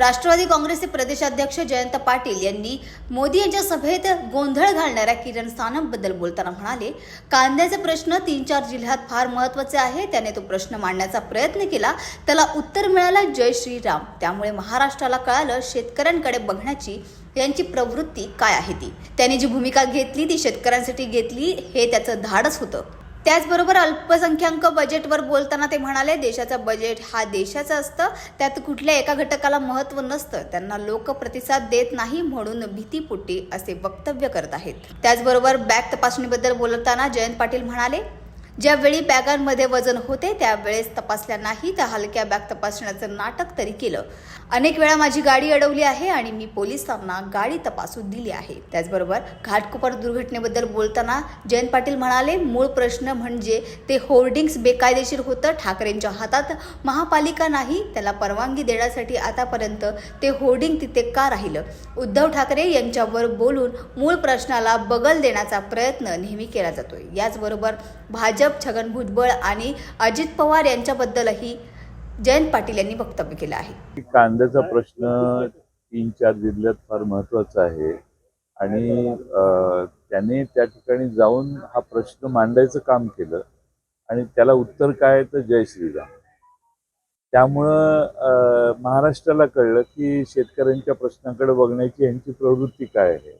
राष्ट्रवादी काँग्रेसचे प्रदेशाध्यक्ष जयंत पाटील यांनी मोदी यांच्या सभेत गोंधळ घालणाऱ्या किरण सानपबद्दल बोलताना म्हणाले कांद्याचे प्रश्न तीन चार जिल्ह्यात फार महत्त्वाचे आहे त्याने तो प्रश्न मांडण्याचा प्रयत्न केला त्याला उत्तर मिळालं जय श्रीराम. त्यामुळे महाराष्ट्राला कळालं शेतकऱ्यांकडे बघण्याची यांची प्रवृत्ती काय आहे ती. त्यांनी जी भूमिका घेतली ती शेतकऱ्यांसाठी घेतली हे त्याचं धाडस होतं. त्याचबरोबर अल्पसंख्याक बजेटवर बोलताना ते म्हणाले देशाचं बजेट हा देशाचं असतं. त्यात कुठल्या एका घटकाला महत्त्व नसतं. त्यांना लोक प्रतिसाद देत नाही म्हणून भीतीपुटी असे वक्तव्य करत आहेत. त्याचबरोबर बॅग तपासणीबद्दल बोलताना जयंत पाटील म्हणाले ज्यावेळी बॅगांमध्ये वजन होते त्यावेळेस तपासल्या नाही त्या हलक्या बॅग तपासण्याचं नाटक तरी केलं. अनेक वेळा माझी गाडी अडवली आहे आणि मी पोलिसांना गाडी तपासून दिली आहे. त्याचबरोबर घाटकोपर दुर्घटनेबद्दल बोलताना जयंत पाटील म्हणाले मूळ प्रश्न म्हणजे ते होर्डिंग्स बेकायदेशीर होतं ठाकरेंच्या हातात महापालिका नाही त्याला परवानगी देण्यासाठी आतापर्यंत ते होर्डिंग तिथे का राहिलं? उद्धव ठाकरे यांच्यावर बोलून मूळ प्रश्नाला बगल देण्याचा प्रयत्न नेहमी केला जातोय. याचबरोबर भाजप छगन भुजबळ आणि अजित पवार यांच्याबद्दलही जयंत पाटील यांनी वक्तव्य केलं आहे. की कांद्याचा प्रश्न तीन चार जिल्ह्यात फार महत्त्वाचा आहे. आणि त्याने त्या ठिकाणी जाऊन हा प्रश्न मांडायचं काम केलं. आणि त्याला उत्तर काय आहे तर जय श्रीराम. त्यामुळं महाराष्ट्राला कळलं की शेतकऱ्यांच्या प्रश्नाकडे बघण्याची यांची प्रवृत्ती काय आहे.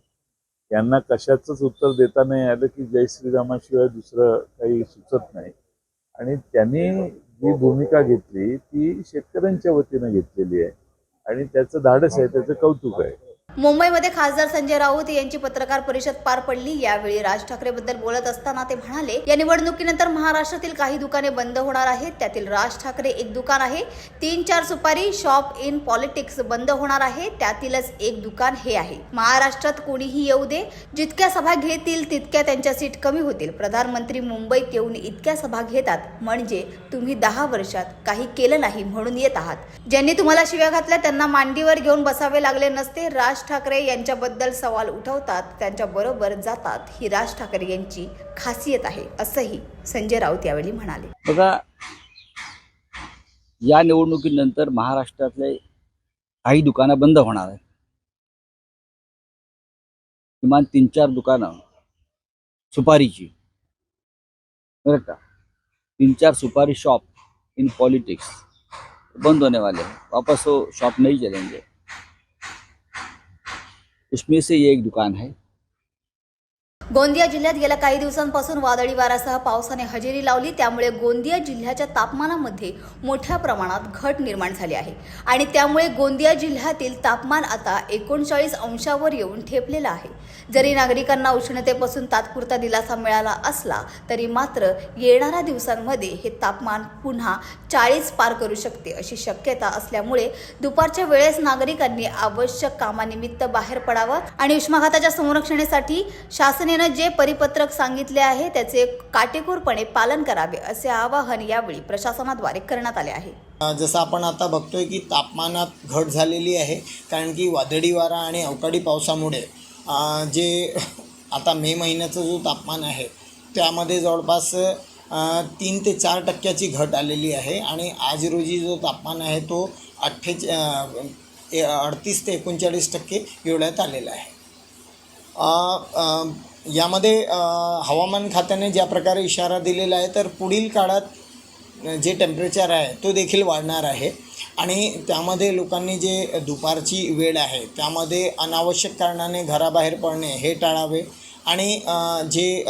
यांना कशाचंच उत्तर देता नाही आलं की जय श्रीरामाशिवाय दुसरं काही सुचत नाही. आणि त्यांनी जी भूमिका घेतली ती शेतकऱ्यांच्या वतीनं घेतलेली आहे. आणि त्याचं धाडस आहे त्याचं कौतुक आहे. मुंबईमध्ये खासदार संजय राऊत यांची पत्रकार परिषद पार पडली. यावेळी राज ठाकरेबद्दल बोलत असताना ते म्हणाले या निवडणुकीनंतर महाराष्ट्रातील काही दुकाने बंद होणार आहेत. त्यातील राज ठाकरे एक दुकान आहे. तीन चार सुपारी शॉप इन पॉलिटिक्स बंद होणार आहे. त्यातीलच एक दुकान हे आहे. महाराष्ट्रात कोणीही येऊ दे. जितक्या सभा घेतील तितक्या त्यांच्या सीट कमी होतील. प्रधानमंत्री मुंबईत येऊन इतक्या सभा घेतात. म्हणजे तुम्ही दहा वर्षात काही केलं नाही म्हणून येत आहात. ज्यांनी तुम्हाला शिव्या घातल्या त्यांना मांडीवर घेऊन बसावे लागले नसते. राज ठाकरे यांच्याबद्दल सवाल उठवतात त्यांच्या बरोबर जातात ही राज ठाकरे यांची खासियत आहे असंही संजय राऊत यावेळी म्हणाले. बघा या निवडणुकीनंतर महाराष्ट्रातले काही दुकानं बंद होणार आहेत. किमान तीन चार दुकानं सुपारीची. बरं का? तीन चार सुपारी शॉप इन पॉलिटिक्स बंद होने वाले वापस वो शॉप नहीं चलेंगे. उसमें से ये एक दुकान है। गोंदिया जिल्ह्यात गेल्या काही दिवसांपासून वादळी वाऱ्यासह पावसाने हजेरी लावली. त्यामुळे गोंदिया जिल्ह्याच्या तापमानामध्ये मोठ्या प्रमाणात घट निर्माण झाली आहे. आणि त्यामुळे गोंदिया जिल्ह्यातील तापमान आता एकोणचाळीस अंशावर येऊन ठेपलेलं आहे. जरी नागरिकांना उष्णतेपासून तात्पुरता दिलासा मिळाला असला तरी मात्र येणाऱ्या दिवसांमध्ये हे तापमान पुन्हा चाळीस पार करू शकते अशी शक्यता असल्यामुळे दुपारच्या वेळेस नागरिकांनी आवश्यक कामानिमित्त बाहेर पडावं आणि उष्माघाताच्या संरक्षणासाठी संस्थेनं जे परिपत्रक सांगितले आहे त्याचे काटेकोरपणे पालन करावे असे आवाहन यावेळी प्रशासनाद्वारे करण्यात आले आहे. जसं आपण आता बघतोय की तापमानात घट झालेली आहे कारण की वादळी वारा आणि अवकाळी पावसामुळे जे आता मे महिन्याचं जो तापमान आहे त्यामध्ये जवळपास तीन ते चार टक्क्याची घट आलेली आहे आणि आज रोजी जो तापमान आहे तो अठ्ठेच अडतीस ते एकोणचाळीस टक्के एवढ्यात आलेला आहे. यामध्ये हवामान खात्याने ज्या प्रकारे इशारा दिलेला आहे तर पुढील काळात जे टेम्परेचर आहे तो देखील वाढणार आहे. आणि त्यामध्ये लोकांनी जे दुपारची वेळ आहे त्यामध्ये अनावश्यक कारणाने घराबाहेर पडणे हे टाळावे. आणि जे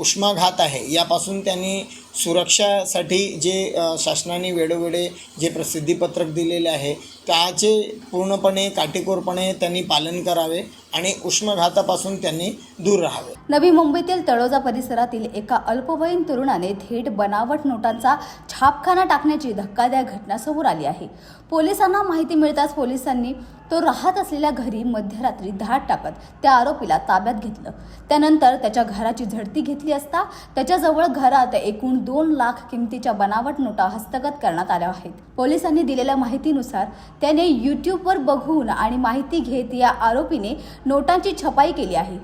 उष्माघात आहे यापासून त्यांनी सुरक्षासाठी जे शासनाने वेळोवेळे जे प्रसिद्धीपत्रक दिलेले आहे त्याचे पूर्णपणे काटेकोरपणे त्यांनी पालन करावे आणि उष्माघातापासून त्यांनी दूर राहावे. नवी मुंबईतील तळोजा परिसरातील एका अल्पवयीन तरुणाने थेट बनावट नोटांचा छापखाना टाकण्याची धक्कादायक घटना समोर आली आहे. पोलिसांना माहिती मिळताच पोलिसांनी तो राहत असलेल्या घरी मध्यरात्री धाड टाकत त्या आरोपीला ताब्यात घेतलं. त्यानंतर त्याच्या घराची झडती घेतली असता त्याच्याजवळ घरात एकूण दोन लाख किमतीच्या बनावट नोटा हस्तगत करण्यात आल्या आहेत. पोलिसांनी दिलेल्या माहितीनुसार त्याने यूट्यूबवर बघून आणि माहिती घेत या आरोपीने नोटांची छपाई केली आहे.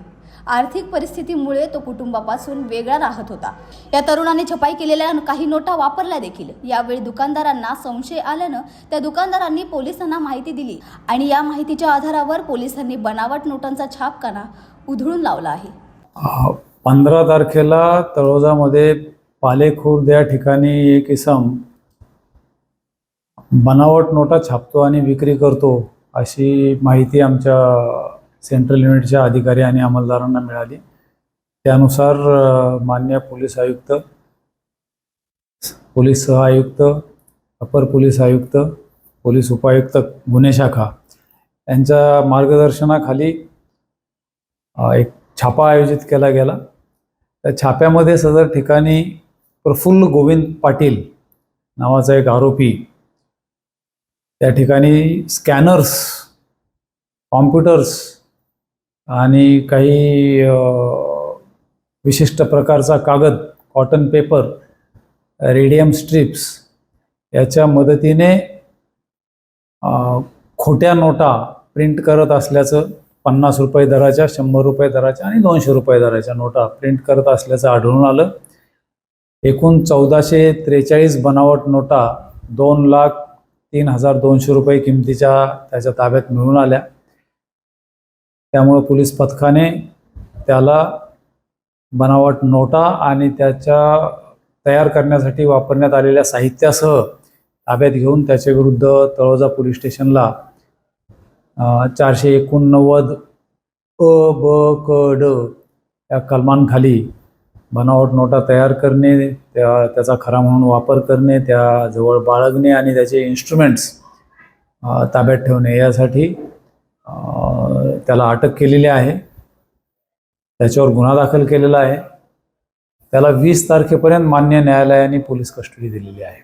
आर्थिक परिस्थितीमुळे तो कुटुंबापासून वेगळा राहत होता. या तरुणाने छपाई केलेल्या काही नोटा वापरल्या देखील. यावेळी दुकानदारांना संशय आल्यानं त्या दुकानदारांनी पोलिसांना माहिती दिली आणि या माहितीच्या आधारावर पोलिसांनी बनावट नोटांचा छापखाना उधळून लावला आहे. पंधरा तारखेला तळोजामध्ये पालेखुर्द या ठिकाणी एक इसम. बनावट नोटा छापतो आणि विक्री करतो अशी माहिती आमच्या सेंट्रल युनिटच्या अधिकारी आणि अंमलदारांना मिळाली. त्यानुसार मान्य पोलीस आयुक्त पोलीस सहआयुक्त अपर पोलीस आयुक्त पोलीस उपायुक्त गुन्हे शाखा यांच्या मार्गदर्शनाखाली एक छापा आयोजित केला गेला. त्या छाप्यामध्ये सदर ठिकाणी प्रफुल्ल गोविंद पाटील नावाचा एक आरोपी त्या ठिकाणी स्कॅनर्स कॉम्प्युटर्स आणि काही विशिष्ट प्रकारचा कागद कॉटन पेपर रेडियम स्ट्रिप्स याच्या मदतीने खोट्या नोटा प्रिंट करत असल्याचं पन्नास रुपये दराच्या शंभर रुपये दराच्या आणि दोनशे रुपये दराच्या नोटा प्रिंट करत असल्याचं आढळून आलं. एकूण चौदाशे त्रेचाळीस बनावट नोटा दोन लाख तीन हजार दोनशे रुपये किमतीच्या त्याच्या ताब्यात मिळून आल्या. त्यामुळं पोलीस पथकाने त्याला बनावट नोटा आणि त्याच्या तयार करण्यासाठी वापरण्यात आलेल्या साहित्यासह ताब्यात घेऊन त्याच्या विरुद्ध तळोजा पोलीस स्टेशनला चारशे एकोणनव्वद अ ब क ड या कलमांखाली बनावट नोटा तयार करणे त्या त्याचा खरा म्हणून वापर करणे त्याजवळ बाळगणे आणि त्याचे इन्स्ट्रुमेंट्स ताब्यात ठेवणे यासाठी त्याला अटक केलेली आहे. त्याच्यावर गुन्हा दाखल केलेला आहे. त्याला वीस तारखेपर्यंत मान्य न्यायालयाने पोलीस कस्टडी दिलेली आहे.